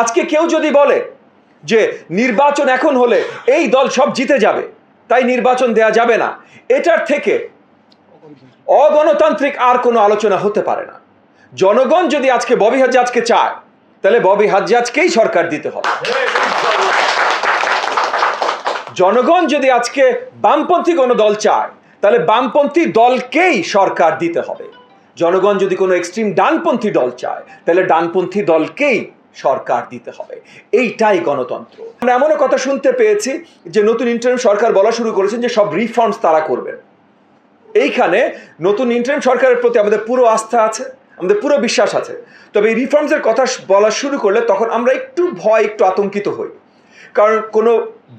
আজকে কেউ যদি বলে যে নির্বাচন এখন হলে এই দল সব জিতে যাবে, তাই নির্বাচন দেয়া যাবে না, এটার থেকে অগণতান্ত্রিক আর কোনো আলোচনা হতে পারে না। জনগণ যদি আজকে ববি হাজ্জাজকে চায়, তাহলে ববি হাজ্জাজকেই সরকার দিতে হবে। জনগণ যদি আজকে বামপন্থী কোনো দল চায়, তাহলে বামপন্থী দলকেই সরকার দিতে হবে। জনগণ যদি কোনো এক্সট্রিম ডানপন্থী দল চায়, তাহলে ডানপন্থী দলকেই সরকার দিতে হবে। এইটাই গণতন্ত্র। আমরা এমনও কথা শুনতে পেয়েছি যে নতুন ইন্টারিম সরকার বলা শুরু করেছেন যে সব রিফর্মস তারা করবেন। এইখানে নতুন ইন্টারিম সরকারের প্রতি আমাদের পুরো আস্থা আছে, আমাদের পুরো বিশ্বাস আছে। তবে এই রিফর্মসের কথা বলা শুরু করলে তখন আমরা একটু ভয়, একটু আতঙ্কিত হই। কারণ কোনো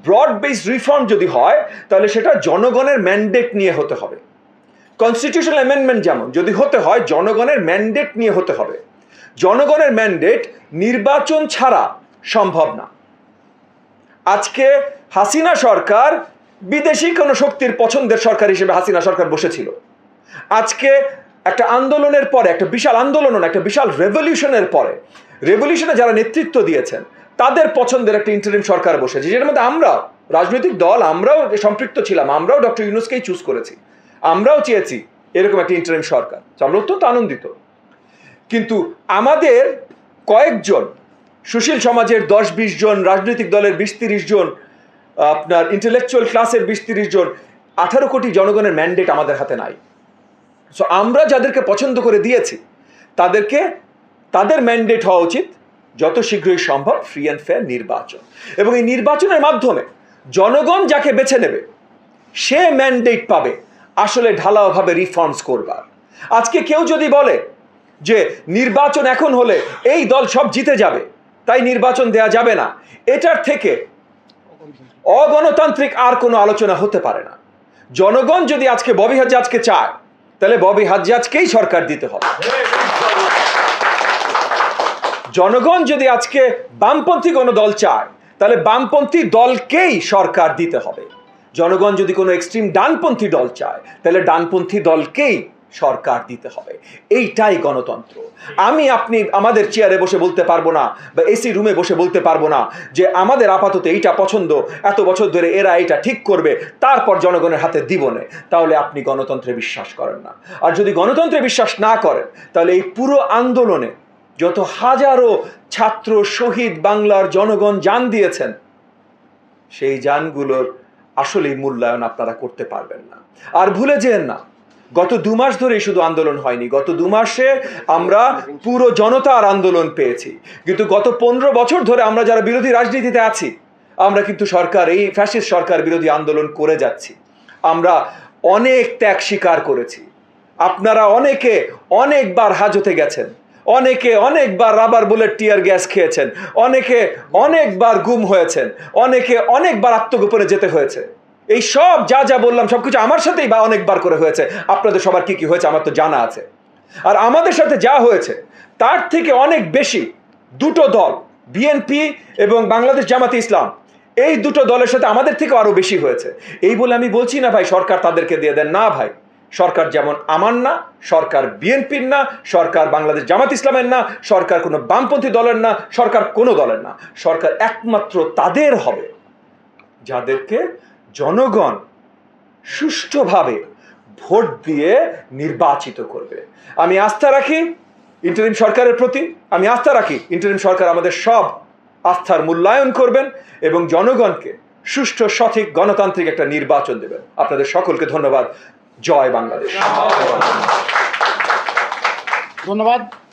ব্রড বেসড রিফর্ম যদি হয়, তাহলে সেটা জনগণের ম্যান্ডেট নিয়ে হতে হবে। কনস্টিটিউশনাল অ্যামেন্ডমেন্ট যেমন, যদি হতে হয়, জনগণের ম্যান্ডেট নিয়ে হতে হবে। জনগণের ম্যান্ডেট নির্বাচন ছাড়া সম্ভব না। আজকে হাসিনা সরকার বিদেশি কোনো শক্তির পছন্দের সরকার হিসেবে হাসিনা সরকার বসেছিল। আজকে একটা আন্দোলনের পরে, একটা বিশাল আন্দোলন একটা বিশাল রেভলিউশনের পরে রেভলিউশনে যারা নেতৃত্ব দিয়েছেন, তাদের পছন্দের একটা ইন্টারিম সরকার বসেছে, যেটার মধ্যে আমরাও, রাজনৈতিক দল, আমরাও সম্পৃক্ত ছিলাম, আমরাও ডক্টর ইউনুসকেই চুজ করেছি, আমরাও চেয়েছি এরকম একটা ইন্টারিম সরকার। আমরা অত্যন্ত আনন্দিত। কিন্তু আমাদের কয়েকজন, সুশীল সমাজের দশ বিশ জন, রাজনৈতিক দলের বিশ তিরিশ জন, আপনার ইন্টেলেকচুয়াল ক্লাসের বিশ তিরিশ জন, আঠারো কোটি জনগণের ম্যান্ডেট আমাদের হাতে নাই। সো আমরা যাদেরকে পছন্দ করে দিয়েছি, তাদেরকে, তাদের ম্যান্ডেট হওয়া উচিত যত শীঘ্রই সম্ভব ফ্রি অ্যান্ড ফেয়ার নির্বাচন। এবং এই নির্বাচনের মাধ্যমে জনগণ যাকে বেছে নেবে, সে ম্যান্ডেট পাবে আসলে ঢালাওভাবে রিফর্মস করবার। আজকে কেউ যদি বলে যে নির্বাচন এখন হলে এই দল সব জিতে যাবে। তাই নির্বাচন দেয়া যাবে না। এটার থেকে অগণতান্ত্রিক আর কোনো আলোচনা হতে পারে না। জনগণ যদি আজকে ববি হাজ্জাজকে চায়, তাহলে ববি হাজ্জাজকেই সরকার দিতে হবে। জনগণ যদি আজকে বামপন্থী কোনো দল চায়, তাহলে বামপন্থী দলকেই সরকার দিতে হবে। জনগণ যদি কোনো এক্সট্রিম ডানপন্থী দল চায়, তাহলে ডানপন্থী দলকেই সরকার দিতে হবে। এইটাই গণতন্ত্র। আমি আপনি আমাদের চেয়ারে বসে বলতে পারব না বা এসি রুমে বসে বলতে পারব না যে আমাদের আপাতত এইটা পছন্দ, এত বছর ধরে এরা এটা ঠিক করবে, তারপর জনগণের হাতে দিব না। তাহলে আপনি গণতন্ত্রে বিশ্বাস করেন না। আর যদি গণতন্ত্রে বিশ্বাস না করেন, তাহলে এই পুরো আন্দোলনে যত হাজারো ছাত্র শহীদ বাংলার জনগণ যান দিয়েছেন, সেই যানগুলোর আসলেই মূল্যায়ন আপনারা করতে পারবেন না। আর ভুলে যেন না গত দু মাস ধরেই শুধু আন্দোলন হয়নি, গত দু মাসে আমরা পুরো জনতার আন্দোলন পেয়েছি। কিন্তু গত পনেরো বছর ধরে আমরা যারা বিরোধী রাজনীতিতে আছি, আমরা কিন্তু সরকার, এই ফ্যাসিস্ট সরকার বিরোধী আন্দোলন করে যাচ্ছি। আমরা অনেক ত্যাগ স্বীকার করেছি। আপনারা অনেকে অনেকবার হাজতে গেছেন, অনেকে অনেকবার রাবার বুলেট টিয়ার গ্যাস খেয়েছেন, অনেকে অনেকবার গুম হয়েছেন, অনেকে অনেকবার আত্মগোপনে যেতে হয়েছে। এই সব যা যা বললাম সব কিছু আমার সাথেই বা অনেকবার করে হয়েছে। আপনাদের সবার কি কি হয়েছে আমার তো জানা আছে। আর আমাদের সাথে যা হয়েছে, তার থেকে অনেক বেশি দুটো দল, বিএনপি এবং বাংলাদেশ জামাতে ইসলাম, এই দুটো দলের সাথে আমাদের থেকে আরও বেশি হয়েছে। এই বলে আমি বলছি না ভাই, সরকার তাদেরকে দিয়ে দেন। না ভাই, সরকার যেমন আমার না, সরকার বিএনপির না, সরকার বাংলাদেশ জামাত ইসলামের না, সরকার কোনো বামপন্থী দলের না, সরকার কোনো দলের না। সরকার একমাত্র তাদের হবে, যাদেরকে জনগণ সুষ্ঠুভাবে ভোট দিয়ে নির্বাচিত করবে। আমি আস্থা রাখি ইন্টারিম সরকারের প্রতি, আমি আস্থা রাখি ইন্টারিম সরকার আমাদের সব আস্থার মূল্যায়ন করবেন এবং জনগণকে সুষ্ঠু, সঠিক গণতান্ত্রিক একটা নির্বাচন দেবেন। আপনাদের সকলকে ধন্যবাদ। জয় বাংলাদেশ। ধন্যবাদ।